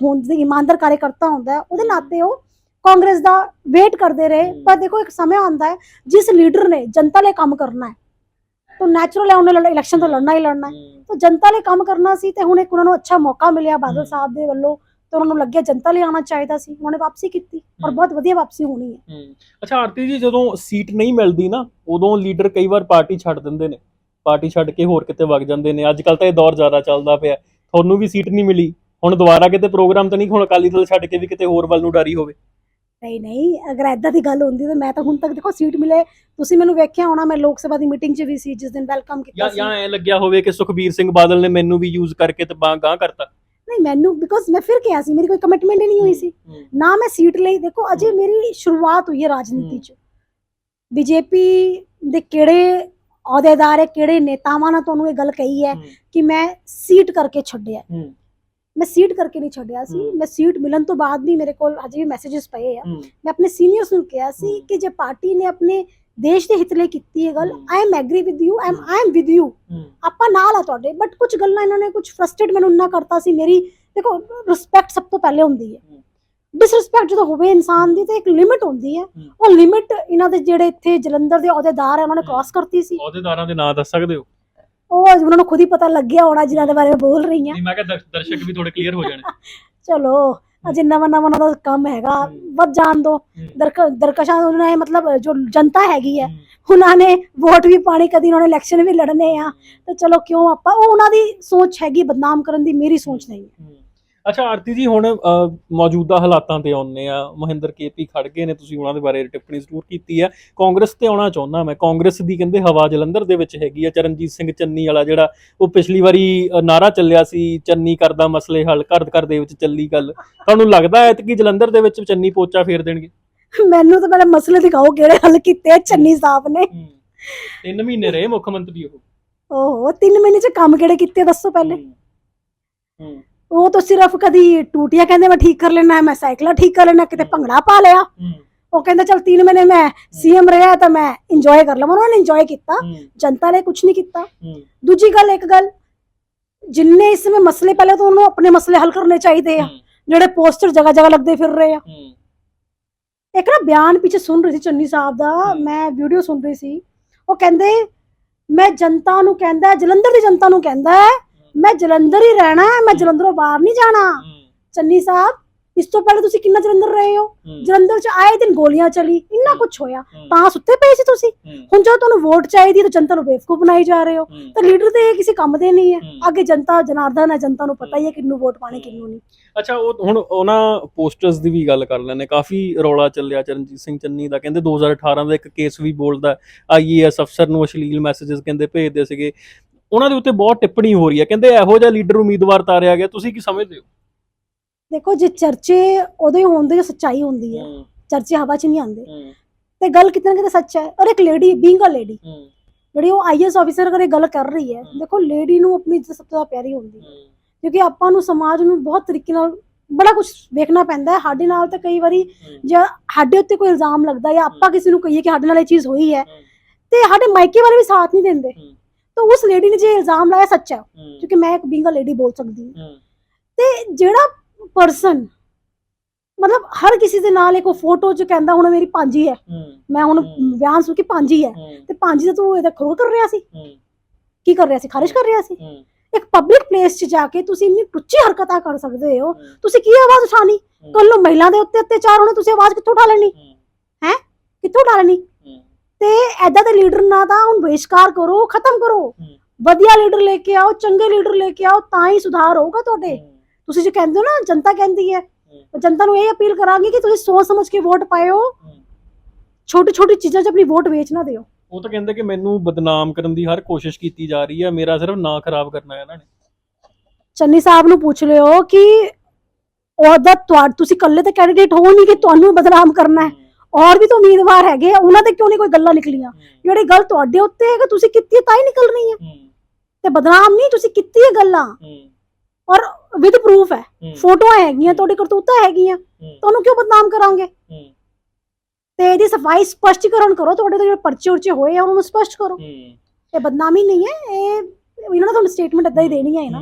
ਹੋਣ ਦੀ ਇਮਾਨਦਾਰ ਕਾਰਜਕਰਤਾ ਹੁੰਦਾ ਉਹਦੇ ਨਾਤੇ ਉਹ ਕਾਂਗਰਸ ਦਾ ਵੇਟ ਕਰਦੇ ਰਹੇ। ਪਰ ਦੇਖੋ ਇੱਕ ਸਮਾਂ ਆਉਂਦਾ ਹੈ ਜਿਸ ਲੀਡਰ ਨੇ ਜਨਤਾ ਲਈ ਕੰਮ ਕਰਨਾ ਹੈ। ਤਾਂ ਨੈਚੁਰਲ ਹੈ ਉਹਨੇ ਇਲੈਕਸ਼ਨ ਤੋਂ ਲੜਨਾ ਹੀ ਲੜਨਾ ਹੈ। ਤਾਂ ਜਨਤਾ ਲਈ ਕੰਮ ਕਰਨਾ ਸੀ ਤੇ ਹੁਣ ਇੱਕ ਉਹਨਾਂ ਨੂੰ ਅੱਛਾ ਮੌਕਾ ਮਿਲਿਆ ਬਾਦਲ ਸਾਹਿਬ ਦੇ ਵੱਲੋਂ ਤੇ ਉਹਨਾਂ ਨੂੰ ਲੱਗਿਆ ਜਨਤਾ ਲਈ ਆਉਣਾ ਚਾਹੀਦਾ ਸੀ। ਉਹਨਾਂ ਵਾਪਸੀ ਕੀਤੀ ਔਰ। ਬਹੁਤ ਵਧੀਆ ਵਾਪਸੀ ਹੋਣੀ ਹੂੰ। ਅੱਛਾ ਆਰਤੀ ਜੀ ਜਦੋਂ ਸੀਟ ਨਹੀਂ ਮਿਲਦੀ ਨਾ ਉਦੋਂ ਲੀਡਰ ਕਈ ਵਾਰ ਪਾਰਟੀ ਛੱਡ ਦਿੰਦੇ ਨੇ। ਪਾਰਟੀ ਛੱਡ ਕੇ ਹੋਰ ਕਿਤੇ ਵਗ ਜਾਂਦੇ ਨੇ। ਅੱਜ ਕੱਲ ਤਾਂ ਇਹ ਦੌਰ ਜ਼ਿਆਦਾ ਚੱਲਦਾ ਪਿਆ। ਤੁਹਾਨੂੰ ਵੀ ਸੀਟ ਨਹੀਂ ਮਿਲੀ। ਹੁਣ ਦੁਬਾਰਾ ਕਿਤੇ ਪ੍ਰੋਗਰਾਮ ਤਾਂ ਨਹੀਂ ਹੁਣ ਅਕਾਲੀ ਦਲ ਛੱਡ ਕੇ ਵੀ ਕਿਤੇ ਹੋਰ ਵੱਲ ਨੂੰ ਡਾਰੀ ਹੋਵੇ। ਨਹੀਂ ਨਹੀਂ ਅਗਰ ਐਦਾਂ ਦੀ ਗੱਲ ਹੁੰਦੀ ਤਾਂ ਮੈਂ ਤਾਂ ਹੁਣ ਤੱਕ ਦੇਖੋ ਸੀਟ ਮਿਲੇ। ਤੁਸੀਂ ਮੈਨੂੰ ਵੇਖਿਆ ਹੋਣਾ ਮੈਂ ਲੋਕ ਸਭਾ ਦੀ ਮੀਟਿੰਗ 'ਚ ਵੀ ਸੀ ਜਿਸ ਦਿਨ ਵੈਲਕਮ ਕੀਤਾ ਜਾਂ ਸੀ। ਜਾਂ ਐ ਲੱਗਿਆ ਹੋਵੇ ਕਿ ਸੁਖਬੀਰ ਸਿੰਘ ਬਾਦਲ ਨੇ ਮੈਨੂੰ ਵੀ ਯੂਜ਼ ਕਰਕੇ ਤੇ ਬਾਂ ਗਾਂ ਕਰਤਾ। ਨਹੀਂ ਮੈਨੂੰ ਬਿਕੋਜ਼ ਮੈਂ ਫਿਰ ਕਿਹਾ ਸੀ ਮੇਰੀ ਕੋਈ ਕਮਿਟਮੈਂਟ ਹੀ ਨਹੀਂ ਹੋਈ ਸੀ। ਨਾ ਮੈਂ ਸੀਟ ਲਈ। ਦੇਖੋ ਅਜੇ ਮੇਰੀ ਸ਼ੁਰੂਆਤ ਹੋਈ ਹੈ ਰਾਜਨੀਤੀ 'ਚ। ਬੀਜੇਪੀ ਦੇ ਕਿਹੜੇ ਅਹੁਦੇਦਾਰ ਹੈ ਕਿਹੜੇ ਨੇਤਾਵਾਂ ਨੇ ਤੁਹਾਨੂੰ ਇਹ ਗੱਲ ਕਹੀ ਹੈ ਕਿ ਮੈਂ ਸੀਟ ਕਰਕੇ ਛੱਡਿਆ ਮੈਂ ਸੀਟ ਕਰਕੇ ਨਹੀਂ ਛੱਡਿਆ ਸੀ। ਮੈਂ ਸੀਟ ਮਿਲਣ ਤੋਂ ਬਾਅਦ ਵੀ ਮੇਰੇ ਕੋਲ ਅਜੇ ਵੀ ਮੈਸੇजेस ਪਏ ਆ ਮੈਂ ਆਪਣੇ ਸੀਨੀਅਰਸ ਨੂੰ ਕਿਹਾ ਸੀ। ਕਿ ਜੇ ਪਾਰਟੀ ਨੇ ਆਪਣੇ ਦੇਸ਼ ਦੇ ਹਿੱਤ ਲਈ ਕੀਤੀ ਹੈ ਗੱਲ। I am agree with you I. Am with you ਆਪਾਂ ਨਾਲ ਆ ਤੁਹਾਡੇ ਬਟ ਕੁਝ ਗੱਲਾਂ ਇਹਨਾਂ ਨੇ ਕੁਝ ਫਰਸਟ੍ਰੇਟ ਮੈਨੂੰ ਇੰਨਾ ਕਰਤਾ ਸੀ ਮੇਰੀ ਦੇਖੋ ਰਿਸਪੈਕਟ ਸਭ ਤੋਂ ਪਹਿਲੇ ਹੁੰਦੀ ਹੈ। ਡਿਸਰਿਸਪੈਕਟ ਜਦੋਂ ਹੋਵੇ ਇਨਸਾਨ ਦੀ ਤੇ ਇੱਕ ਲਿਮਿਟ ਹੁੰਦੀ ਹੈ। ਉਹ ਲਿਮਿਟ ਇਹਨਾਂ ਦੇ ਜਿਹੜੇ ਇੱਥੇ ਜਲੰਧਰ ਦੇ ਅਹੁਦੇਦਾਰ ਹੈ ਉਹਨਾਂ ਨੇ। ਕ੍ਰਾਸ ਕਰਤੀ ਸੀ ਅਹੁਦੇਦਾਰਾਂ ਦੇ ਨਾਂ ਦੱਸ ਸਕਦੇ ਹੋ ਉਹ ਉਹਨਾਂ ਨੂੰ ਖੁਦ ਹੀ ਪਤਾ ਲੱਗਿਆ ਹੋਣਾ ਜਿਨ੍ਹਾਂ ਦੇ ਬਾਰੇ ਮੈਂ ਬੋਲ ਰਹੀ ਹਾਂ ਨਹੀਂ ਮੈਂ ਕਿਹਾ ਦਰਸ਼- ਦਰਸ਼ਕ ਵੀ ਥੋੜੇ ਕਲੀਅਰ ਹੋ ਜਾਣੇ *laughs* ਚਲੋ ਅਜੇ ਨਵਾਂ ਨਵਾਂ ਉਹਨਾਂ ਦਾ ਕੰਮ ਹੈਗਾ। ਵੱਧ ਜਾਣ ਦੋ। ਦਰਕ ਦਰਕਸ਼ਾਂ ਉਹਨਾਂ ਨੇ ਮਤਲਬ ਜੋ ਜਨਤਾ ਹੈਗੀ ਹੈ। ਉਹਨਾਂ ਨੇ ਵੋਟ ਵੀ ਪਾਣੀ ਕਦੀ ਉਹਨਾਂ ਨੇ ਇਲੈਕਸ਼ਨ ਵੀ ਲੜਨੇ ਆ ਤੇ ਚਲੋ ਕਿਉਂ ਆਪਾਂ ਉਹ ਉਹਨਾਂ ਦੀ ਸੋਚ ਹੈਗੀ ਬਦਨਾਮ ਕਰਨ ਦੀ ਮੇਰੀ ਸੋਚ ਨਹੀਂ ਹੈ। ਅੱਛਾ ਆਰਤੀ ਜੀ ਹੁਣ ਮੌਜੂਦਾ ਹਾਲਾਤਾਂ ਤੇ ਆਉਂਦੇ ਆ। ਮਹਿੰਦਰ ਕੇਪੀ ਖੜ ਗਏ ਨੇ ਤੁਸੀਂ ਉਹਨਾਂ ਦੇ ਬਾਰੇ ਟਿੱਪਣੀ ਜ਼ਰੂਰ ਕੀਤੀ ਹੈ। ਕਾਂਗਰਸ ਤੇ ਆਉਣਾ ਚਾਹੁੰਦਾ ਮੈਂ। ਕਾਂਗਰਸ ਦੀ ਕਹਿੰਦੇ ਹਵਾ ਜਲੰਧਰ ਦੇ ਵਿੱਚ ਹੈਗੀ ਆ। ਚਰਨਜੀਤ ਸਿੰਘ ਚੰਨੀ ਵਾਲਾ ਜਿਹੜਾ ਉਹ ਪਿਛਲੀ ਵਾਰੀ ਨਾਰਾ ਚੱਲਿਆ ਸੀ ਚੰਨੀ ਕਰਦਾ ਮਸਲੇ ਹੱਲ ਘਰ ਘਰ ਦੇ ਵਿੱਚ ਚੱਲੀ ਗੱਲ। ਤੁਹਾਨੂੰ ਲੱਗਦਾ ਹੈ ਕਿ ਜਲੰਧਰ ਦੇ ਵਿੱਚ ਚੰਨੀ ਪੋਚਾ ਫੇਰ ਦੇਣਗੇ? ਮੈਨੂੰ ਤਾਂ ਪਹਿਲੇ ਮਸਲੇ ਦਿਖਾਓ ਕਿਹੜੇ ਹੱਲ ਕੀਤੇ ਆ ਚੰਨੀ ਸਾਹਿਬ ਨੇ। ਤਿੰਨ ਮਹੀਨੇ ਰਹੇ ਮੁੱਖ ਮੰਤਰੀ ਉਹ। ਓਹੋ ਤਿੰਨ ਮਹੀਨੇ ਚ ਕੰਮ ਕਿਹੜੇ ਕੀਤੇ ਆ, ਦੱਸੋ ਪਹਿਲੇ। ਹੂੰ। ਉਹ ਤਾਂ ਸਿਰਫ ਕਦੀ ਟੂਟੀਆਂ ਕਹਿੰਦੇ ਮੈਂ ਠੀਕ ਕਰ ਲੈਣਾ ਮੈਂ ਸਾਈਕਲਾਂ ਠੀਕ ਕਰ ਲੈਣਾ ਕਿਤੇ ਭੰਗੜਾ ਪਾ ਲਿਆ। ਉਹ ਕਹਿੰਦਾ ਚਲ ਤਿੰਨ ਮਹੀਨੇ ਮੈਂ ਸੀਐਮ ਰਿਹਾ ਤਾਂ ਮੈਂ ਇੰਜੋਏ ਕਰ ਲਵਾਂ। ਉਹਨਾਂ ਨੇ ਇੰਜੋਏ ਕੀਤਾ। ਜਨਤਾ ਨੇ ਕੁਝ ਨਹੀਂ ਕੀਤਾ। ਦੂਜੀ ਗੱਲ ਇੱਕ ਗੱਲ ਜਿੰਨੇ ਇਸ ਵਿੱਚ ਮਸਲੇ ਪਹਿਲੇ ਤਾਂ ਉਹਨੂੰ ਆਪਣੇ ਮਸਲੇ ਹੱਲ ਕਰਨੇ ਚਾਹੀਦੇ ਆ। ਜਿਹੜੇ ਪੋਸਟਰ ਜਗ੍ਹਾ ਜਗ੍ਹਾ ਲੱਗਦੇ ਫਿਰ ਰਹੇ ਆ। ਇੱਕ ਨਾ ਬਿਆਨ ਪਿੱਛੇ ਸੁਣ ਰਹੀ ਸੀ ਚੰਨੀ ਸਾਹਿਬ ਦਾ। ਮੈਂ ਵੀਡੀਓ ਸੁਣ ਰਹੀ ਸੀ। ਉਹ ਕਹਿੰਦੇ ਮੈਂ ਜਨਤਾ ਨੂੰ ਕਹਿੰਦਾ ਜਲੰਧਰ ਦੀ ਜਨਤਾ ਨੂੰ ਕਹਿੰਦਾ ਹੈ, ਮੈਂ ਜਲੰਧਰ ਹੀ ਰਹਿਣਾ ਹੈ ਮੈਂ ਜਲੰਧਰੋਂ ਬਾਹਰ ਨਹੀਂ ਜਾਣਾ। ਚੰਨੀ ਸਾਹਿਬ ਇਸ ਤੋਂ ਪਹਿਲੇ ਤੁਸੀਂ ਕਿੰਨਾ ਜਲੰਧਰ ਰਹੇ ਹੋ? ਜਲੰਧਰ ਚ ਆਏ ਦਿਨ ਗੋਲੀਆਂ ਚਲੀ ਇੰਨਾ। ਕੁਝ ਹੋਇਆ। ਤਾਂ ਸੁੱਤੇ ਪਏ ਸੀ ਤੁਸੀਂ? ਹੁਣ ਜਦੋਂ ਤੁਹਾਨੂੰ ਵੋਟ ਚਾਹੀਦੀ ਤਾਂ ਜਨਤਾ ਨੂੰ ਬੇਵਕੂਫ ਬਣਾਈ ਜਾ ਰਹੇ ਹੋ। ਤਾਂ ਲੀਡਰ ਤੇ ਇਹ ਕਿਸੇ ਕੰਮ ਦੇ ਨਹੀਂ ਹੈ। ਅੱਗੇ ਜਨਤਾ ਜਨਾਰਦਨ ਹੈ ਜਨਤਾ ਨੂੰ ਪਤਾ ਹੀ ਹੈ ਕਿੰਨੂੰ ਵੋਟ ਪਾਣੀ ਕਿੰਨੂੰ ਨਹੀਂ। ਅੱਛਾ ਉਹ ਹੁਣ ਉਹਨਾਂ ਪੋਸਟਰਸ ਦੀ ਵੀ ਗੱਲ ਕਰ ਲੈਣੇ ਕਾਫੀ ਰੌਲਾ ਚੱਲਿਆ ਚਰਨਜੀਤ ਸਿੰਘ ਚੰਨੀ ਦਾ। ਕਹਿੰਦੇ 2018 ਦਾ ਇੱਕ ਕੇਸ ਵੀ ਬੋਲਦਾ ਆਈਏਐਸ ਅਫਸਰ ਨੂੰ ਅਸ਼ਲੀਲ ਮੈਸੇजेस ਕਹਿੰਦੇ ਭੇਜਦੇ ਸੀਗੇ। ਉਹਨਾਂ ਦੇ ਉੱਤੇ ਬਹੁਤ ਟਿੱਪਣੀ ਹੋ ਰਹੀ ਹੈ। ਕਹਿੰਦੇ ਇਹੋ ਜਿਹਾ ਲੀਡਰ ਉਮੀਦਵਾਰ ਤਾਰਿਆ ਗਿਆ ਤੁਸੀਂ ਕੀ ਸਮਝਦੇ ਹੋ? ਦੇਖੋ ਜੇ ਚਰਚੇ ਉਦੋਂ ਹੀ ਹੁੰਦੇ ਜੋ ਸੱਚਾਈ ਹੁੰਦੀ ਹੈ। ਚਰਚੇ ਹਵਾ 'ਚ ਨਹੀਂ ਆਉਂਦੇ। ਤੇ ਗੱਲ ਕਿਤੇ ਨਾ ਕਿਤੇ ਸੱਚ ਹੈ। ਔਰ ਇੱਕ ਲੇਡੀ ਬੀਇੰਗ ਅ ਲੇਡੀ ਜਿਹੜੀ ਉਹ ਆਈਐਸ ਆਫੀਸਰ ਇਹ ਗੱਲ ਕਰ ਰਹੀ ਹੈ। ਦੇਖੋ ਲੇਡੀ ਨੂੰ ਆਪਣੀ ਇੱਜ਼ਤ ਸਭ ਤੋਂ ਜ਼ਿਆਦਾ ਪਿਆਰੀ ਹੁੰਦੀ ਹੈ। ਕਿਉਂਕਿ ਆਪਾਂ ਨੂੰ ਸਮਾਜ ਨੂੰ ਬਹੁਤ ਤਰੀਕੇ ਨਾਲ ਬੜਾ ਕੁਝ ਵੇਖਣਾ ਪੈਂਦਾ ਹੈ। ਸਾਡੇ ਨਾਲ ਤਾਂ ਕਈ ਵਾਰੀ ਜੇ ਸਾਡੇ ਉੱਤੇ ਕੋਈ ਇਲਜ਼ਾਮ ਲੱਗਦਾ ਜਾਂ ਆਪਾਂ ਕਿਸੇ ਨੂੰ ਕਹੀਏ ਕਿ ਸਾਡੇ ਨਾਲ ਇਹ ਚੀਜ਼ ਹੋਈ ਹੈ। ਤੇ ਸਾਡੇ ਮਾਇਕੇ ਵਾਲੇ ਵੀ ਸਾਥ ਨਹੀਂ ਦਿੰਦੇ। ਹਮ। ਤਾਂ ਉਸ ਲੇਡੀ ਨੇ ਜੇ ਇਲਜ਼ਾਮ ਲਾਇਆ ਸੱਚਾ ਹੈ। ਕਿਉਂਕਿ ਮੈਂ ਇੱਕ ਬੀਇੰਗ ਅ ਲੇਡੀ ਬੋਲ ਸਕਦੀ ਹਾਂ। ਤੇ ਜਿਹੜਾ ਪਰਸਨ ਮਤਲਬ ਹਰ ਕਿਸੇ ਦੇ ਨਾਲ ਇੱਕ ਫੋਟੋ 'ਚ ਕਹਿੰਦਾ ਹੁਣ ਮੇਰੀ ਭਾਂਜੀ ਹੈ ਮੈਂ ਹੁਣ। ਬਿਆਨ ਸੁਣ ਕੇ ਭਾਂਜੀ ਹੈ ਤੇ ਭਾਂਜੀ ਦਾ ਤੂੰ ਇਹਦਾ ਖਰੋ ਕਰ ਰਿਹਾ ਸੀ। ਕੀ ਕਰ ਰਿਹਾ ਸੀ? ਖਾਰਿਜ ਕਰ ਰਿਹਾ ਸੀ। ਇੱਕ ਪਬਲਿਕ ਪਲੇਸ 'ਚ ਜਾ ਕੇ ਤੁਸੀਂ ਇੰਨੀ ਟੁੱਚੀ ਹਰਕਤਾਂ ਕਰ ਸਕਦੇ ਹੋ। ਤੁਸੀਂ ਕੀ ਆਵਾਜ਼ ਉਠਾਣੀ ਕੱਲ ਨੂੰ ਮਹਿਲਾ ਦੇ ਉੱਤੇ ਅਤਿਆਚਾਰ ਹੋਣੇ ਤੁਸੀਂ ਆਵਾਜ਼ ਕਿੱਥੋਂ ਉਠਾ ਲੈਣੀ? ਕਿੱਥੋਂ ਉਠਾ ਲੈਣੀ? ਤੇ ਐਦਾਂ ਦੇ ਲੀਡਰ ਨਾ ਤਾਂ ਹੁਣ ਬਹਿਸ਼ਕਾਰ ਕਰੋ ਖਤਮ ਕਰੋ। ਵਧੀਆ ਲੀਡਰ ਲੈ ਕੇ ਆਓ ਚੰਗੇ ਲੀਡਰ ਲੈ ਕੇ ਆਓ ਤਾਂ ਹੀ ਸੁਧਾਰ ਹੋਊਗਾ ਤੁਹਾਡੇ। ਤੁਸੀਂ ਜੋ ਕਹਿੰਦੇ ਹੋ ਨਾ ਜਨਤਾ ਕਹਿੰਦੀ ਹੈ। ਜਨਤਾ ਨੂੰ ਇਹ ਅਪੀਲ ਕਰਾਂਗੀ ਕਿ ਤੁਸੀਂ ਸੋਚ ਸਮਝ ਕੇ ਵੋਟ ਪਾਇਓ। ਛੋਟੀ ਛੋਟੀ ਚੀਜ਼ਾਂ 'ਚ ਆਪਣੀ ਵੋਟ ਵੇਚ ਨਾ ਦਿਓ। ਉਹ ਤਾਂ ਕਹਿੰਦੇ ਕਿ ਮੈਨੂੰ ਬਦਨਾਮ ਕਰਨ ਦੀ ਹਰ ਕੋਸ਼ਿਸ਼ ਕੀਤੀ ਜਾ ਰਹੀ ਹੈ ਮੇਰਾ ਸਿਰਫ ਨਾਂ ਖਰਾਬ ਕਰਨਾ ਹੈ ਇਹਨਾਂ ਨੇ। ਚੰਨੀ ਸਾਹਿਬ ਨੂੰ ਪੁੱਛ ਲਿਓ ਕਿ ਉਹਦਾ ਤੁਸੀਂ ਇਕੱਲੇ ਤਾਂ ਕੈਂਡੀਡੇਟ ਹੋ ਨਹੀਂ ਕਿ ਤੁਹਾਨੂੰ ਬਦਨਾਮ ਕਰਨਾ ਹੈ। ਔਰ ਵੀ ਤਾਂ ਉਮੀਦਵਾਰ ਹੈਗੇ ਆ, ਉਹਨਾਂ ਤੇ ਕਿਉਂ ਨਹੀਂ ਕੋਈ ਗੱਲਾਂ ਨਿਕਲੀਆਂ? ਜਿਹੜੀ ਗੱਲ ਤੁਹਾਡੇ ਉੱਤੇ ਹੈ ਕਿ ਤੁਸੀਂ ਕੀਤੀ ਹੈ ਤਾਂ ਹੀ ਨਿਕਲ ਰਹੀ ਹੈ। ਤੇ ਬਦਨਾਮ ਨਹੀਂ ਤੁਸੀਂ ਕੀਤੀ ਹੈ ਗੱਲਾਂ। ਔਰ ਵਿਦ ਪ੍ਰੂਫ ਹੈ। ਫੋਟੋਆਂ ਹੈਗੀਆਂ ਤੁਹਾਡੀ ਕਰਤੂਤਾਂ ਹੈਗੀਆਂ। ਤੁਹਾਨੂੰ ਕਿਉਂ ਬਦਨਾਮ ਕਰਾਂਗੇ? ਤੇ ਇਹਦੀ ਸਫ਼ਾਈ ਸਪਸ਼ਟੀਕਰਨ ਕਰੋ ਤੁਹਾਡੇ ਤੋਂ ਜਿਹੜੇ ਪਰਚੇ ਉਰਚੇ ਹੋਏ ਆ ਉਹਨਾਂ ਨੂੰ ਸਪਸ਼ਟ ਕਰੋ। ਇਹ ਬਦਨਾਮੀ ਨਹੀਂ ਹੈ ਇਹ ਇਹਨਾਂ ਨੇ ਤੁਹਾਨੂੰ ਸਟੇਟਮੈਂਟ ਇਦਾਂ ਹੀ ਦੇਣੀ ਹੈ ਨਾ।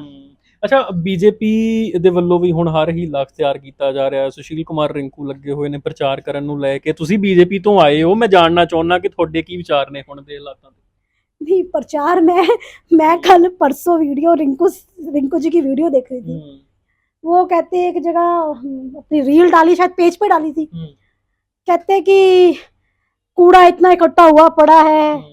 ਅੱਛਾ ਬੀਜੇਪੀ ਦੇ ਵੱਲੋਂ ਵੀ ਹੁਣ ਹਰ ਹੀ ਲੱਖ ਤਿਆਰ ਕੀਤਾ ਜਾ ਰਿਹਾ ਹੈ ਸੁਸ਼ੀਲ ਕੁਮਾਰ ਰਿੰਕੂ ਲੱਗੇ ਹੋਏ ਨੇ ਪ੍ਰਚਾਰ ਕਰਨ ਨੂੰ ਲੈ ਕੇ ਤੁਸੀਂ ਬੀਜੇਪੀ ਤੋਂ ਆਏ ਹੋ ਮੈਂ ਜਾਣਨਾ ਚਾਹੁੰਦਾ ਕਿ ਤੁਹਾਡੇ ਕੀ ਵਿਚਾਰ ਨੇ ਹੁਣ ਦੇ ਹਾਲਾਤਾਂ ਤੇ ਨਹੀਂ ਪ੍ਰਚਾਰ ਮੈਂ ਮੈਂ ਕੱਲ परसों वीडियो रिंकू रिंकू जी की वीडियो देख रही थी वो कहते एक जगह हम्म, अपनी रील डाली शायद पेज पे डाली थी हम्म, कहते कि कूड़ा इतना इकट्ठा हुआ पड़ा है हम्म,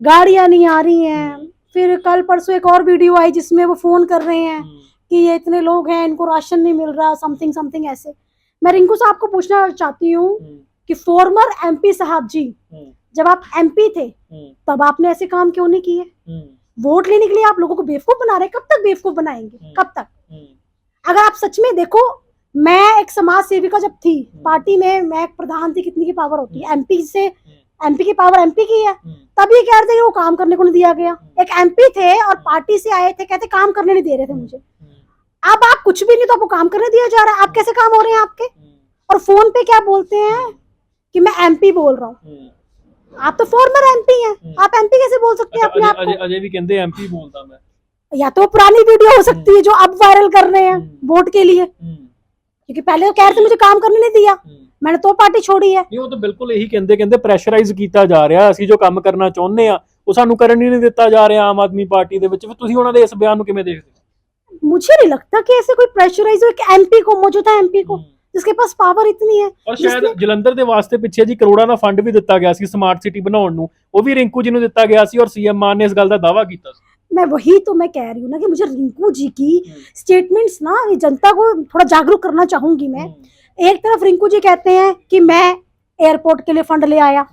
गाड़ियां नहीं आ रही हैं हम्म। फिर कल परसों एक और वीडियो आई जिसमें वो फ़ोन कर रहे हैं हम्म, कि ये इतने लोग हैं इनको राशन नहीं मिल रहा समथिंग समथिंग ऐसे। मैं रिंकू साहब को पूछना चाहती हूँ हम्म, कि फॉर्मर एमपी साहब जी हम्म, जब आप एमपी थे तब आपने ऐसे काम क्यों नहीं किए? वोट लेने के लिए आप लोगों को बेवकूफ़ बना रहे कब तक बेवकूफ़ बनाएँगे। कब तक? अगर आप सच में देखो मैं एक समाज सेविका जब थी पार्टी में मैं एक प्रधान थी कितनी की पावर होती है? एमपी से एमपी की पावर एमपी की है। हम्म, तब ये कह रहे थे कि वो काम करने को नहीं दिया गया। एक एमपी थे और पार्टी से आए थे कहते काम करने नहीं दे रहे थे मुझे। हम्म, अब आप कुछ भी नहीं तो आपको काम करने दिया जा रहा है। आप कैसे काम हो रहे हैं आपके? हम्म, और फ़ोन पे क्या बोलते हैं कि मैं एमपी बोल रहा हूँ। हम्म। आप तो फॉर्मर एमपी हैं। हम्म। आप एमपी कैसे बोल सकते हैं अच्छा, अपने आप अजय भी कहते एमपी बोलता मैं। या तो पुरानी वीडियो हो सकती है जो अब वायरल कर रहे हैं हम्म। वोट के लिए। हम्म, क्योंकि पहले तो कह रहे थे मुझे काम करने नहीं दिया। हम्म। मैंने तो ਪਾਰਟੀ ਛੋੜੀ ਹੈ ਨਹੀਂ ਉਹ ਤਾਂ ਬਿਲਕੁਲ ਇਹੀ ਕਹਿੰਦੇ ਕਹਿੰਦੇ ਪ੍ਰੈਸ਼ਰਾਈਜ਼ ਕੀਤਾ ਜਾ ਰਿਹਾ ਅਸੀਂ ਜੋ ਕੰਮ ਕਰਨਾ ਚਾਹੁੰਦੇ ਆ ਉਹ ਸਾਨੂੰ ਕਰਨ ਹੀ ਨਹੀਂ ਦਿੱਤਾ ਜਾ ਰਿਹਾ ਆਮ ਆਦਮੀ ਪਾਰਟੀ ਦੇ ਵਿੱਚ ਫਿਰ ਤੁਸੀਂ ਉਹਨਾਂ ਦੇ ਇਸ ਬਿਆਨ ਨੂੰ ਕਿਵੇਂ ਦੇਖਦੇ मुझे नहीं लगता कि ऐसे कोई प्रेशराइज हो एक एमपी को मौजूदा एमपी ਹੋ को जिसके पास पावर इतनी है ਔਰ ਸ਼ਾਇਦ जिसने- ਜਲੰਧਰ ਦੇ ਵਾਸਤੇ ਪਿੱਛੇ ਜੀ ਕਰੋੜਾਂ ਦਾ ਫੰਡ ਵੀ ਦਿੱਤਾ ਗਿਆ ਸੀ ਸਮਾਰਟ ਸਿਟੀ ਬਣਾਉਣ ਨੂੰ ਉਹ ਵੀ ਰਿੰਕੂ ਜੀ ਨੂੰ ਦਿੱਤਾ ਗਿਆ ਸੀ ਔਰ ਸੀਐਮ ਮਾਨ ਨੇ ਇਸ ਗੱਲ ਦਾ ਦਾਅਵਾ ਕੀਤਾ ਸੀ मैं वही तो मैं कह रही हूँ ना कि मुझे रिंकू जी की हम्म। स्टेटमेंट्स ना ये जनता को थोड़ा जागरूक करना चाहूंगी मैं एक तरफ़ रिंकू जी कहते हैं कि मैं एयरपोर्ट के लिए फंड ले आया।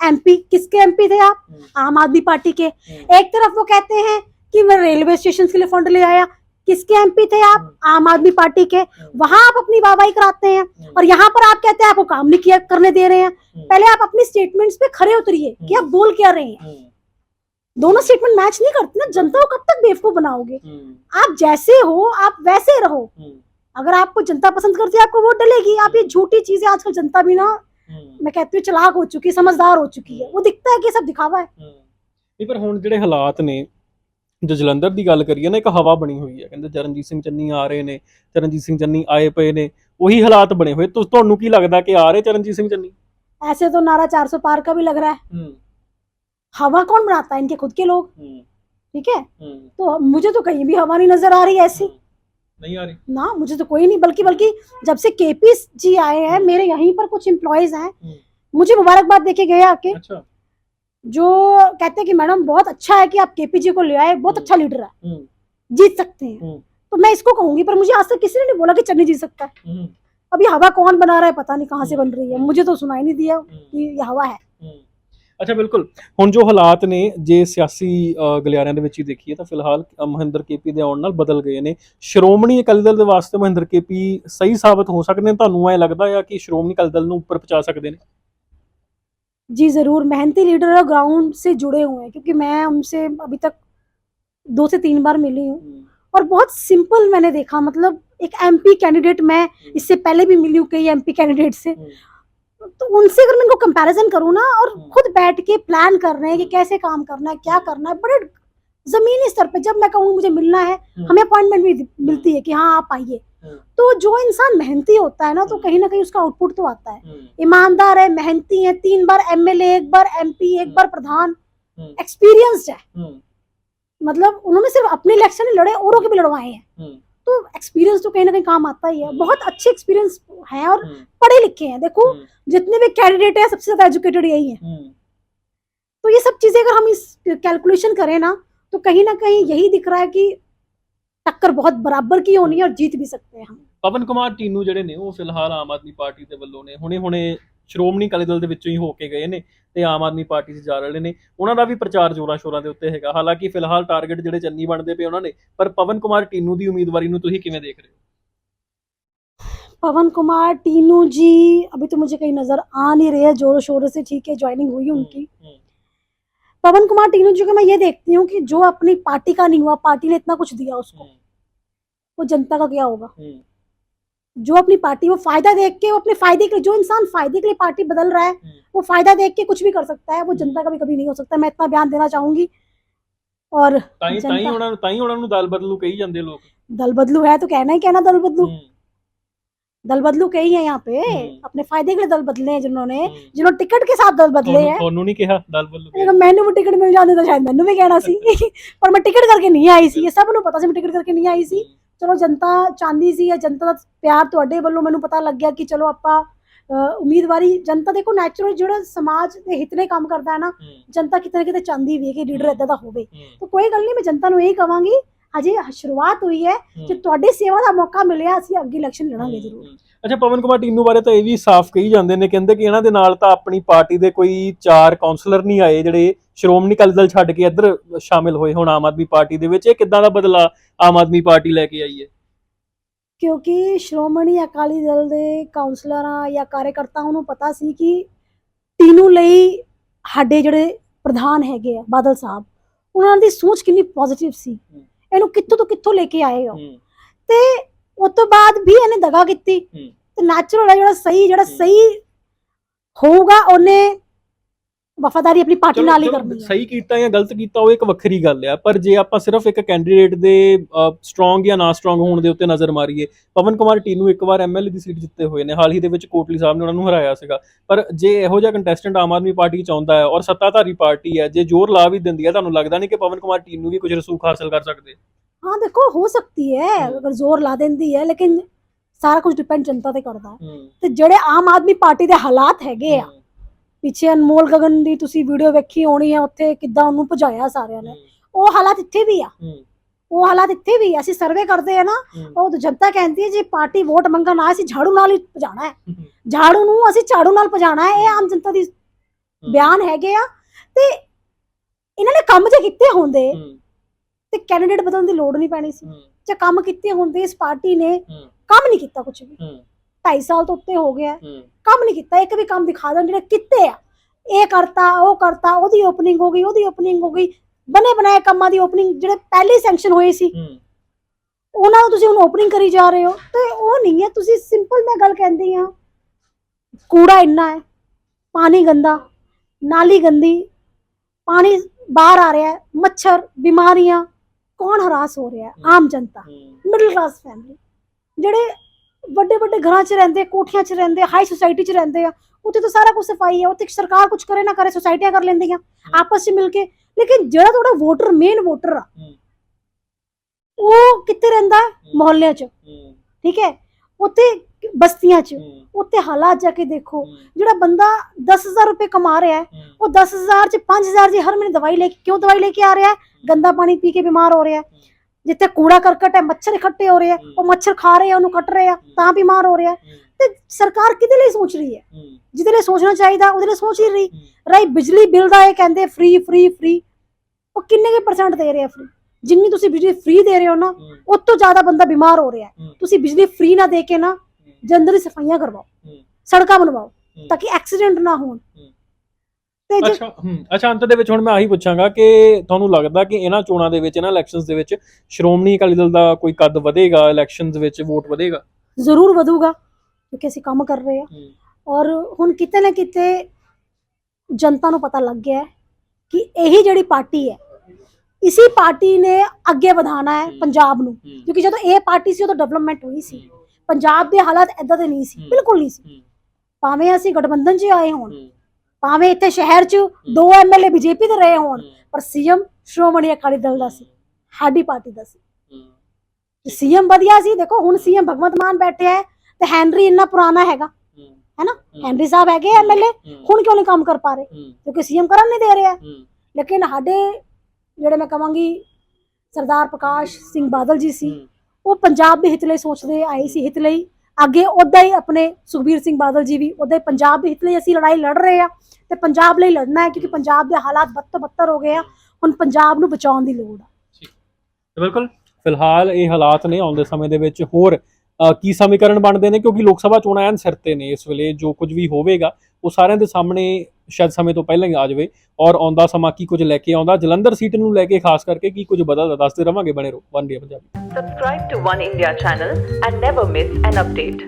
एमपी किसके एमपी थे आप? आम आदमी पार्टी के। एक तरफ़ वो कहते हैं कि मैं रेलवे स्टेशन के लिए फंड ले आया। किसके एमपी थे आप? आम आदमी पार्टी के। वहाँ आप अपनी वाहवाही कराते हैं और यहाँ पर आप कहते हैं आपको काम नहीं किया करने दे रहे हैं। पहले आप अपनी स्टेटमेंट्स पे खड़े उतरिए कि आप बोल क्या रहे हैं। दोनों स्टेटमेंट मैच नहीं करते ना। जनता को कब तक बेवकूफ़ बनाओगे? आप जैसे हो आप वैसे रहो। अगर आपको जनता पसंद करती है आपको वोट डलेगी आप ये झूठी चीजें आजकल जनता भी ना मैं कहती हूँ चलाक हो चुकी है समझदार हो चुकी है वो दिखता है कि ये सब दिखावा है ਨਹੀਂ ਪਰ ਹੁਣ ਜਿਹੜੇ ਹਾਲਾਤ ਨੇ ਜੋ ਜਲੰਧਰ ਦੀ ਗੱਲ ਕਰੀਏ ਨਾ ਇੱਕ ਹਵਾ ਬਣੀ ਹੋਈ ਹੈ ਕਹਿੰਦੇ ਚਰਨਜੀਤ ਸਿੰਘ ਚੰਨੀ ਆ ਰਹੇ ਨੇ ਚਰਨਜੀਤ ਸਿੰਘ ਚੰਨੀ ਆਏ ਪਏ ਨੇ ਉਹੀ ਹਾਲਾਤ ਬਣੇ ਹੋਏ ਤੁ- ਤੁਹਾਨੂੰ ਕੀ ਲੱਗਦਾ ਕਿ ਆ ਰਹੇ ਚਰਨਜੀਤ ਸਿੰਘ ਚੰਨੀ ऐसे तो नारा 400 पार का भी लग रहा है ਹੂੰ हवा कौन बनाता है इनके खुद के लोग ਹੂੰ ठीक है ਹੂੰ तो मुझे तो कहीं भी हवा नहीं नजर आ रही ऐसी नहीं आ रही। ना मुझे तो कोई नहीं बल्कि बल्कि जब से केपी जी आए हैं मेरे यहीं पर कुछ एम्प्लॉयज़ हैं हम्म। मुझे मुबारकबाद देके गए आके अच्छा। जो कहते हैं कि मैडम बहुत अच्छा है कि आप केपी जी को ले आए बहुत हम्म। अच्छा लीडर है। हम्म। जीत सकते हैं। तो मैं इसको कहूँगी पर मुझे आज तक किसी ने नहीं बोला कि चन्नी जीत सकता है। अभी हवा कौन बना रहा है पता नहीं कहाँ से बन रही है। मुझे तो सुनाई नहीं दिया कि ये हवा है। ਅੱਛਾ ਬਿਲਕੁਲ ਹੁਣ ਜੋ ਹਾਲਾਤ ਨੇ ਜੇ ਸਿਆਸੀ ਅ, ਗਲਿਆਰਿਆਂ ਦੇ ਵਿੱਚ ਹੀ ਦੇਖੀਏ ਤਾਂ ਫਿਲਹਾਲ ਅ, ਮਹਿੰਦਰ ਕੇਪੀ ਦੇ ਆਉਣ ਨਾਲ ਬਦਲ ਗਏ ਨੇ ਸ਼੍ਰੋਮਣੀ ਅਕਾਲੀ ਦਲ ਦੇ ਵਾਸਤੇ ਮਹਿੰਦਰ ਕੇਪੀ ਸਹੀ ਸਾਬਤ ਹੋ ਸਕਦੇ ਨੇ ਤੁਹਾਨੂੰ ਐ ਲੱਗਦਾ ਆ ਕਿ ਸ਼੍ਰੋਮਣੀ ਅਕਾਲੀ ਦਲ ਨੂੰ ਉੱਪਰ ਪਹੁੰਚਾ ਸਕਦੇ ਨੇ जी जरूर मेहनती लीडर और ग्राउंड से जुड़े हुए हैं क्योंकि मैं उनसे अभी तक दो से तीन बार मिली हूँ और बहुत सिंपल मैंने देखा मतलब एक एमपी कैंडिडेट मैं इससे पहले भी मिली हूँ कई एमपी कैंडिडेट से तो उनसे अगर मैं इनको कंपैरिजन करूँ ना और हम्म। खुद बैठ के प्लान कर रहे हैं कि कैसे काम करना है क्या करना है बड़े जमीनी स्तर पे जब मैं कहूँ मुझे मिलना है हमें अपॉइंटमेंट भी मिलती है कि हाँ आप आइए। हम्म। तो जो इंसान मेहनती होता है ना तो हम्म। कहीं ना कहीं उसका आउटपुट तो आता है। ईमानदार है मेहनती है तीन बार एमएलए एक बार एमपी एक बार प्रधान। हम्म। एक्सपीरियंस्ड है। मतलब उन्होंने सिर्फ़ अपने इलेक्शन नहीं लड़े औरों के भी लड़वाए हैं। तो एक्सपीरियंस तो कहीं ना कहीं काम आता ही है हम्म। बहुत अच्छे एक्सपीरियंस है और पढ़े लिखे हैं देखो जितने भी कैंडिडेट है सबसे ज्यादा एजुकेटेड यही है तो ये सब चीजें अगर हम इस कैलकुलेशन करें ना तो कहीं ना कहीं यही दिख रहा है कि टक्कर बहुत बराबर की होनी है और जीत भी सकते हैं हम ਪਵਨ ਕੁਮਾਰ ਟੀਨੂ ਜਿਹੜੇ ਨੇ ਉਹ ਫਿਲਹਾਲ ਆਮ ਆਦਮੀ ਪਾਰਟੀ ਦੇ ਵੱਲੋਂ ਨੇ ਹੁਣੇ ਹੁਣੇ ਸ਼੍ਰੋਮਣੀ ਅਕਾਲੀ ਦਲ ਦੇ ਵਿੱਚੋਂ ਹੀ ਹੋ ਕੇ ਗਏ ਨੇ ਤੇ ਆਮ ਆਦਮੀ ਪਾਰਟੀ 'ਚ ਜਾ ਰਹੇ ਨੇ ਉਹਨਾਂ ਦਾ ਵੀ ਪ੍ਰਚਾਰ ਜ਼ੋਰਾਂ ਸ਼ੋਰਾਂ ਦੇ ਉੱਤੇ ਹੈਗਾ ਹਾਲਾਂਕਿ ਫਿਲਹਾਲ ਟਾਰਗੇਟ ਜਿਹੜੇ ਚੰਨੀ ਬਣਦੇ ਪਏ ਉਹਨਾਂ ਨੇ ਪਰ ਪਵਨ ਕੁਮਾਰ ਟੀਨੂ ਦੀ ਉਮੀਦਵਾਰੀ ਨੂੰ ਤੁਸੀਂ ਕਿਵੇਂ ਦੇਖ ਰਹੇ ਹੋ पवन कुमार टीनू जी अभी तो मुझे कहीं नजर आ नहीं रहे हैं जोरों शोरों से ठीक है ज्वाइनिंग हुई उनकी हम्म, पवन कुमार टीनू जी को मैं ये देखती हूँ कि जो अपनी पार्टी का नहीं हुआ पार्टी ने इतना कुछ दिया उसको हम्म, वो जनता का क्या होगा हम्म, जो अपनी पार्टी वो फायदा देख के वो अपने फायदे के लिए जो इंसान फायदे के लिए पार्टी बदल रहा है हम्म। वो फायदा देख के कुछ भी कर सकता है वो जनता का भी कभी नहीं हो सकता मैं इतना बयान देना चाहूंगी और ਤਾਂ ਹੀ ਤਾਂ ਹੀ जनता- ਉਹਨਾਂ ਨੂੰ ਤਾਂ ਹੀ ਉਹਨਾਂ ਨੂੰ ਦਲ ਬਦਲੂ ਕਹੀ ਜਾਂਦੇ ਲੋਕ दल बदलू है तो कहना ही कहना दल बदलू ਹੂੰ, दल बदलू कही है यहाँ पे हम्म। अपने फायदे के लिए दल बदले हैं जिन्होंने ਹੂੰ। जिन्होंने टिकट के साथ दल बदले ਤੁਹਾਨੂੰ हैं ਤੁਹਾਨੂੰ ਨਹੀਂ ਕਿਹਾ ਦਲ ਬਦਲੂ ਅਗਰ ਮੈਨੂੰ ਵੀ ਟਿਕਟ ਮਿਲ ਜਾਂਦੀ ਤਾਂ ਸ਼ਾਇਦ ਮੈਨੂੰ ਵੀ ਕਹਿਣਾ ਸੀ ਪਰ ਮੈਂ ਟਿਕਟ ਕਰਕੇ ਨਹੀਂ ਆਈ ਸੀ ਇਹ ਸਭ ਨੂੰ ਪਤਾ ਸੀ ਮੈਂ ਟਿਕਟ ਕਰਕੇ ਨਹੀਂ ਆਈ ਸੀ ਚਲੋ ਜਨਤਾ ਚਾਹੁੰਦੀ ਸੀ ਜਾਂ ਜਨਤਾ ਦਾ ਪਿਆਰ ਤੁਹਾਡੇ ਵੱਲੋਂ ਮੈਨੂੰ ਪਤਾ ਲੱਗਿਆ ਕਿ ਚਲੋ ਆਪਾਂ ਉਮੀਦਵਾਰੀ ਜਨਤਾ ਦੇਖੋ ਨੈਚੁਰਲ ਜਿਹੜਾ ਸਮਾਜ ਦੇ ਹਿੱਤ ਲਈ ਕੰਮ ਕਰਦਾ ਹੈ ਨਾ ਜਨਤਾ ਕਿਤੇ ਨਾ ਕਿਤੇ ਚਾਹੁੰਦੀ ਵੀ ਹੈ ਕਿ ਲੀਡਰ ਇਦਾਂ ਦਾ ਹੋਵੇ। ਤਾਂ ਕੋਈ ਗੱਲ ਨਹੀਂ ਮੈਂ ਜਨਤਾ ਨੂੰ ਇਹ ਕਵਾਂਗੀ ਅਜੇ ਸ਼ੁਰੂਆਤ ਹੋਈ ਹੈ ਜੇ ਤੁਹਾਡੀ ਸੇਵਾ ਦਾ ਮੌਕਾ ਮਿਲਿਆ ਅਸੀਂ ਅੱਗੇ ਇਲੈਕਸ਼ਨ ਲੜਾਂਗੇ ਜ਼ਰੂਰ। ਅੱਛਾ ਪਵਨ ਕੁਮਾਰ ਟੀਨੂ ਬਾਰੇ ਤਾਂ ਇਹ ਵੀ ਸਾਫ਼ ਕਹੀ ਜਾਂਦੇ ਨੇ ਕਹਿੰਦੇ ਕਿ ਇਹਨਾਂ ਦੇ ਨਾਲ ਤਾਂ ਆਪਣੀ ਪਾਰਟੀ ਦੇ ਕੋਈ ਚਾਰ ਕਾਉਂਸਲਰ ਨਹੀਂ ਆਏ ਜਿਹੜੇ ਸ਼੍ਰੋਮਣੀ ਅਕਾਲੀ ਦਲ ਛੱਡ ਕੇ ਇੱਧਰ ਸ਼ਾਮਿਲ ਹੋਏ ਹੁਣ ਆਮ ਆਦਮੀ ਪਾਰਟੀ ਦੇ ਵਿੱਚ। ਇਹ ਕਿੱਦਾਂ ਦਾ ਬਦਲਾ ਆਮ ਆਦਮੀ ਪਾਰਟੀ ਲੈ ਕੇ ਆਈ ਹੈ? ਕਿਉਂਕਿ ਸ਼੍ਰੋਮਣੀ ਅਕਾਲੀ ਦਲ ਦੇ ਕਾਉਂਸਲਰਾਂ ਜਾਂ ਕਾਰਜਕਰਤਾਵਾਂ ਨੂੰ ਪਤਾ ਸੀ ਕਿ ਟੀਨੂ ਲਈ ਸਾਡੇ ਜਿਹੜੇ ਪ੍ਰਧਾਨ ਹੈਗੇ ਆ ਬਾਦਲ ਸਾਹਿਬ ਉਹਨਾਂ ਦੀ ਸੋਚ ਕਿੰਨੀ ਪੋਜ਼ਿਟਿਵ ਸੀ। ਇਹਨੂੰ ਕਿੱਥੋਂ ਤੋਂ ਕਿੱਥੋਂ ਲੈ ਕੇ ਆਏ ਹੋ ਤੇ ਉਸ ਤੋਂ ਬਾਅਦ ਵੀ ਇਹਨੇ ਦਗਾ ਕੀਤੀ ਹੂੰ। ਤੇ ਨੈਚੁਰਲ ਜਿਹੜਾ ਸਹੀ ਜਿਹੜਾ। ਸਹੀ ਹੋਊਗਾ ਉਹਨੇ ਵਫਾਦਾਰੀ ਆਪਣੀ ਪਾਰਟੀ ਚਲੋ- ਨਾਲ ਹੀ ਚਲੋ ਕਰਨੀ ਹੈ। ਸਹੀ ਕੀਤਾ ਜਾਂ ਗਲਤ ਕੀਤਾ ਉਹ ਇੱਕ ਵੱਖਰੀ ਗੱਲ ਆ ਪਰ ਜੇ ਆਪਾਂ ਸਿਰਫ ਇੱਕ ਕੈਂਡੀਡੇਟ ਦੇ ਸਟਰੋਂਗ ਜਾਂ ਨਾ ਸਟਰੋਂਗ ਹੋਣ ਦੇ ਉੱਤੇ ਨਜ਼ਰ ਮਾਰੀਏ ਪਵਨ ਕੁਮਾਰ ਟੀਨੂ ਇੱਕ ਵਾਰ ਐਮਐਲਏ ਦੀ ਸੀਟ ਜਿੱਤੇ ਹੋਏ ਨੇ। ਹਾਲ ਹੀ ਦੇ ਵਿੱਚ ਕੋਟਲੀ ਸਾਹਿਬ ਨੇ ਉਹਨਾਂ ਨੂੰ ਹਰਾਇਆ ਸੀਗਾ। ਪਰ ਜੇ ਇਹੋ ਜਿਹਾ ਕੰਟੈਸਟੈਂਟ ਆਮ ਆਦਮੀ ਪਾਰਟੀ ਚ ਆਉਂਦਾ ਹੈ ਔਰ ਸੱਤਾਧਾਰੀ ਪਾਰਟੀ ਹੈ ਜੇ ਜ਼ੋਰ ਲਾ ਵੀ ਦਿੰਦੀ ਹੈ ਤੁਹਾਨੂੰ ਲੱਗਦਾ ਨਹੀਂ ਕਿ ਪਵਨ ਕੁਮਾਰ ਟੀਨੂ ਵੀ ਕੁਝ ਰਸੂਖ ਹਾਸਲ ਕਰ ਸਕਦੇ? ਹਾਂ ਦੇਖੋ ਹੋ ਸਕਤੀ ਹੈ ਹੂੰ। ਅਗਰ ਜ਼ੋਰ ਲਾ ਦਿੰਦੀ ਹੈ ਲੇਕਿਨ ਸਾਰਾ ਕੁਝ ਡਿਪੈਂਡ ਜਨਤਾ ਤੇ ਕਰਦਾ ਹੈ। ਤੇ ਜਿਹੜੇ ਆਮ ਆਦਮੀ ਪਾਰਟੀ ਦੇ ਹਾਲਾਤ ਹੈਗੇ ਆ ਪਿੱਛੇ ਅਨਮੋਲ ਗਗਨ ਦੀ ਤੁਸੀਂ ਵੀਡੀਓ ਵੇਖੀ ਹੋਣੀ ਹੈ ਉੱਥੇ ਕਿੱਦਾਂ ਉਹਨੂੰ ਭਜਾਇਆ ਸਾਰਿਆਂ ਨੇ। ਉਹ ਹਾਲਾਤ ਇੱਥੇ ਵੀ ਆ। ਉਹ ਹਾਲਾਤ ਇੱਥੇ ਵੀ ਆ। ਅਸੀਂ ਸਰਵੇ ਕਰਦੇ ਆ ਨਾ ਉਹ ਜਨਤਾ ਕਹਿੰਦੀ ਹੈ ਜੇ ਪਾਰਟੀ ਵੋਟ ਮੰਗਣ ਆਏ ਅਸੀਂ ਝਾੜੂ ਨਾਲ ਹੀ ਭਜਾਣਾ ਹੈ। ਝਾੜੂ ਨੂੰ ਅਸੀਂ ਝਾੜੂ ਨਾਲ ਭਜਾਣਾ ਹੈ ਇਹ ਆਮ ਜਨਤਾ ਦੀ ਬਿਆਨ ਹੈਗੇ ਆ। ਤੇ ਇਹਨਾਂ ਨੇ ਕੰਮ ਜੇ ਕੀਤੇ ਹੁੰਦੇ ਤੇ ਕੈਂਡੀਡੇਟ ਬਦਲਣ ਦੀ ਲੋੜ ਨਹੀਂ ਪੈਣੀ ਸੀ। ਜੇ ਕੰਮ ਕੀਤੇ ਹੁੰਦੇ ਇਸ ਪਾਰਟੀ ਨੇ ਕੰਮ ਨਹੀਂ ਕੀਤਾ ਕੁਝ ਵੀ। 2.5 ਸਾਲ ਤੋਂ ਉੱਤੇ ਹੋ ਗਿਆ। ਹੈ, ਕੰਮ ਨਹੀਂ ਕੀਤਾ ਇੱਕ ਵੀ ਕੰਮ ਦਿਖਾ ਦੇਣ ਜਿਹੜੇ ਕੀਤੇ ਆ। ਇਹ ਕਰਤਾ ਉਹ ਕਰਤਾ ਉਹਦੀ ਓਪਨਿੰਗ ਹੋ ਗਈ ਉਹਦੀ ਓਪਨਿੰਗ ਹੋ ਗਈ। ਬਣੇ ਬਣਾਏ ਕੰਮਾਂ ਦੀ ਓਪਨਿੰਗ ਜਿਹੜੇ ਪਹਿਲੇ ਸੈਂਕਸ਼ਨ ਹੋਏ ਸੀ। ਉਹਨਾਂ ਨੂੰ ਤੁਸੀਂ ਹੁਣ ਓਪਨਿੰਗ ਕਰੀ ਜਾ ਰਹੇ ਹੋ। ਤੇ ਉਹ ਨਹੀਂ ਹੈ ਤੁਸੀਂ ਸਿੰਪਲ ਮੈਂ ਗੱਲ ਕਹਿੰਦੀ ਆ ਕੂੜਾ ਇੰਨਾ ਹੈ ਪਾਣੀ ਗੰਦਾ ਨਾਲੀ ਗੰਦੀ ਪਾਣੀ ਬਾਹਰ ਆ ਰਿਹਾ ਹੈ ਮੱਛਰ ਬਿਮਾਰੀਆਂ ਕੌਣ ਹਰਾਸ ਹੋ ਰਿਹਾ ਹੈ? ਆਮ ਜਨਤਾ ਮਿਡਲ ਕਲਾਸ ਫੈਮਿਲੀ ਜਿਹੜੇ ਵੱਡੇ ਵੱਡੇ ਘਰਾਂ 'ਚ ਰਹਿੰਦੇ ਕੋਠੀਆਂ 'ਚ ਰਹਿੰਦੇ ਹਾਈ ਸੁਸਾਇਟੀ 'ਚ ਰਹਿੰਦੇ ਆ ਉੱਥੇ ਤਾਂ ਸਾਰਾ ਕੁਝ ਸਫ਼ਾਈ ਹੈ ਉੱਥੇ ਸਰਕਾਰ ਕੁਝ ਕਰੇ ਨਾ ਕਰੇ ਸੁਸਾਇਟੀਆਂ ਕਰ ਲੈਂਦੀਆਂ ਆਪਸ 'ਚ ਮਿਲ ਕੇ ਲੇਕਿਨ ਜਿਹੜਾ ਤੁਹਾਡਾ ਵੋਟਰ ਮੇਨ ਵੋਟਰ ਆ ਉਹ ਕਿੱਥੇ ਰਹਿੰਦਾ? ਹੈ। ਮੁਹੱਲਿਆਂ 'ਚ। ਠੀਕ ਹੈ? ਉੱਥੇ ਬਸਤੀਆਂ 'ਚ। ਉੱਥੇ ਹਾਲਾਤ ਜਾ ਕੇ ਦੇਖੋ ਜਿਹੜਾ ਬੰਦਾ 10000 ਰੁਪਏ ਕਮਾ ਰਿਹਾ ਹੈ ਉਹ 10000 ਚ 5000 ਦੀ ਹਰ ਮਹੀਨੇ ਦਵਾਈ ਲੈ ਕੇ ਕਿਉਂ ਦਵਾਈ ਲੈ ਕੇ ਆ ਰਿਹਾ ਹੈ? ਗੰਦਾ ਪਾਣੀ ਪੀ ਕੇ ਬਿਮਾਰ ਹੋ ਰਿਹਾ ਹੈ। ਜਿੱਥੇ ਕੂੜਾ ਕਰਕਟ ਹੈ ਮੱਛਰ ਇਕੱਠੇ ਹੋ ਰਹੇ ਆ ਉਹ ਮੱਛਰ ਖਾ ਰਹੇ ਆ ਉਹਨੂੰ ਕੱਟ ਰਹੇ ਆ ਤਾਂ ਬਿਮਾਰ ਹੋ ਰਿਹਾ। ਤੇ ਸਰਕਾਰ ਕਿਹਦੇ ਲਈ ਸੋਚ ਰਹੀ ਹੈ? ਜਿਹਦੇ ਲਈ ਸੋਚਣਾ ਚਾਹੀਦਾ ਉਹਦੇ ਲਈ ਸੋਚ ਹੀ ਰਹੀ। ਰਹੀ ਬਿਜਲੀ ਬਿੱਲ ਦਾ ਇਹ ਕਹਿੰਦੇ ਫ੍ਰੀ ਫ੍ਰੀ ਫ੍ਰੀ ਉਹ ਕਿੰਨੇ ਕੇ ਪਰਸੈਂਟ ਦੇ ਰਹੇ ਆ ਫ੍ਰੀ ਜਿੰਨੀ ਤੁਸੀਂ ਬਿਜਲੀ ਫ੍ਰੀ ਦੇ ਰਹੇ ਹੋ ਨਾ ਉਸ ਤੋਂ ਜ਼ਿਆਦਾ ਬੰਦਾ ਬਿਮਾਰ ਹੋ ਰਿਹਾ ਤੁਸੀਂ ਬਿਜਲੀ ਫ੍ਰੀ ਨਾ ਦੇ ਕੇ ਨਾ ਜੰਦਰ ਸਫਾਈਆਂ ਕਰਵਾਓ ਸੜਕਾਂ ਬਣਵਾਓ ਤਾਂ ਕਿ ਐਕਸੀਡੈਂਟ ਨਾ ਹੋਣ। ਤੇ ਜੇ ਅੱਛਾ ਹੂੰ ਅੱਛਾ ਅੰਤ ਦੇ ਵਿੱਚ ਹੁਣ ਮੈਂ ਆਹੀ ਪੁੱਛਾਂਗਾ ਕਿ ਤੁਹਾਨੂੰ ਲੱਗਦਾ ਕਿ ਇਹਨਾਂ ਚੋਣਾਂ ਦੇ ਵਿੱਚ ਇਹਨਾਂ ਇਲੈਕਸ਼ਨਸ ਦੇ ਵਿੱਚ ਸ਼੍ਰੋਮਣੀ ਅਕਾਲੀ ਦਲ ਦਾ ਕੋਈ ਕੱਦ ਵਧੇਗਾ ਇਲੈਕਸ਼ਨਸ ਵਿੱਚ ਵੋਟ ਵਧੇਗਾ? ਜ਼ਰੂਰ ਵਧੂਗਾ ਕਿਉਂਕਿ ਅਸੀਂ ਕੰਮ ਕਰ ਰਹੇ ਹਾਂ। ਔਰ ਹੁਣ ਕਿਤੇ ਨਾ ਕਿਤੇ ਜਨਤਾ ਨੂੰ ਪਤਾ ਲੱਗ ਗਿਆ ਹੈ ਕਿ ਇਹੀ ਜਿਹੜੀ ਪਾਰਟੀ ਹੈ ਇਸੇ ਪਾਰਟੀ ਨੇ ਅੱਗੇ ਵਧਾਣਾ ਹੈ ਹਮ। ਪੰਜਾਬ ਨੂੰ। ਕਿਉਂਕਿ ਜਦੋਂ ਇਹ ਪਾਰਟੀ ਸੀ ਉਦੋਂ ਡਿਵੈਲਪਮੈਂਟ ਹੋਈ ਸੀ। ਪੰਜਾਬ ਦੇ ਹਾਲਾਤ ਐਦਾਂ ਦੇ ਨਹੀਂ ਸੀ ਹਮ। ਬਿਲਕੁਲ ਨਹੀਂ ਸੀ। ਭਾਵੇਂ ਅਸੀਂ ਗਠਬੰਧਨ 'ਚ ਆਏ ਹੋਣ ਭਾਵੇਂ ਇੱਥੇ ਸ਼ਹਿਰ 'ਚ ਦੋ ਐਮਐਲਏ ਬੀਜੇਪੀ ਦੇ ਰਹੇ ਹੋਣ ਪਰ ਸੀਐਮ ਸ਼੍ਰੋਮਣੀ ਅਕਾਲੀ ਦਲ ਦਾ ਸੀ ਸਾਡੀ ਪਾਰਟੀ ਦਾ ਸੀ। ਸੀਐਮ ਵਧੀਆ ਸੀ ਦੇਖੋ ਹੁਣ ਸੀਐਮ ਭਗਵੰਤ ਮਾਨ ਬੈਠੇ ਹੈ ਤੇ ਹੈਨਰੀ ਇੰਨਾ ਪੁਰਾਣਾ ਹੈਗਾ ਹੈਨਰੀ ਸਾਹਿਬ ਹੈਗੇ ਐਮਐਲਏ ਹੁਣ ਕਿਉਂ ਨਹੀਂ ਕੰਮ ਕਰ ਪਾ ਰਹੇ? ਕਿਉਂਕਿ ਸੀਐਮ ਕਰਨ ਨਹੀਂ ਦੇ ਰਿਹਾ ਲੇਕਿਨ ਸਾਡੇ ਜਿਹੜੇ ਮੈਂ ਕਹਾਂਗੀ ਸਰਦਾਰ ਪ੍ਰਕਾਸ਼ ਸਿੰਘ ਬਾਦਲ ਜੀ ਸੀ ਉਹ ਪੰਜਾਬ ਦੇ ਹਿੱਤ ਲਈ ਸੋਚਦੇ ਆਏ ਸੀ ਹਿੱਤ ਲਈ। ਅੱਗੇ ਉਦਾਂ ਹੀ ਆਪਣੇ ਸੁਖਬੀਰ ਸਿੰਘ ਬਾਦਲ ਜੀ ਵੀ ਉਦਾਂ ਹੀ ਪੰਜਾਬ ਦੇ ਹਿੱਤ ਲਈ ਅਸੀਂ ਲੜਾਈ ਲੜ ਰਹੇ ਆ ਤੇ ਪੰਜਾਬ ਲਈ ਲੜਨਾ ਹੈ ਕਿਉਂਕਿ ਪੰਜਾਬ ਦੇ ਹਾਲਾਤ ਬੱਤ ਤੋਂ ਬੱਤਰ ਹੋ ਗਏ ਆ, ਹੁਣ ਪੰਜਾਬ ਨੂੰ ਬਚਾਉਣ ਦੀ ਲੋੜ ਆ। ਬਿਲਕੁਲ, ਫਿਲਹਾਲ ਇਹ ਹਾਲਾਤ ਨੇ ਆਉਂਦੇ ਸਮੇਂ ਦੇ ਵਿੱਚ ਹੋਰ ਕੀ ਸਮੀਕਰਨ ਬਣਦੇ ਨੇ ਕਿਉਂਕਿ ਲੋਕ ਸਭਾ ਚੋਣਾਂ ਐਨ ਸਿਰ ਤੇ ਨੇ ਇਸ ਵੇਲੇ ਜੋ ਕੁਝ ਵੀ ਹੋਵੇਗਾ, ਉਹ ਸਾਰਿਆਂ ਦੇ ਸਾਹਮਣੇ ਸ਼ਾਇਦ ਸਮੇਂ ਤੋਂ ਪਹਿਲਾਂ ਹੀ ਆ ਜਾਵੇ ਔਰ ਆਉਂਦਾ ਸਮਾਂ ਕੀ ਕੁਝ ਲੈ ਕੇ ਆਉਂਦਾ, ਜਲੰਧਰ ਸੀਟ ਨੂੰ ਲੈ ਕੇ ਖਾਸ ਕਰਕੇ ਕੀ ਕੁਝ ਬਦਲਦਾ ਦੱਸਦੇ ਰਵਾਂਗੇ ਬਣੇ ਰਹੋ, One Day Punjabi Subscribe to One India channel and never miss an update.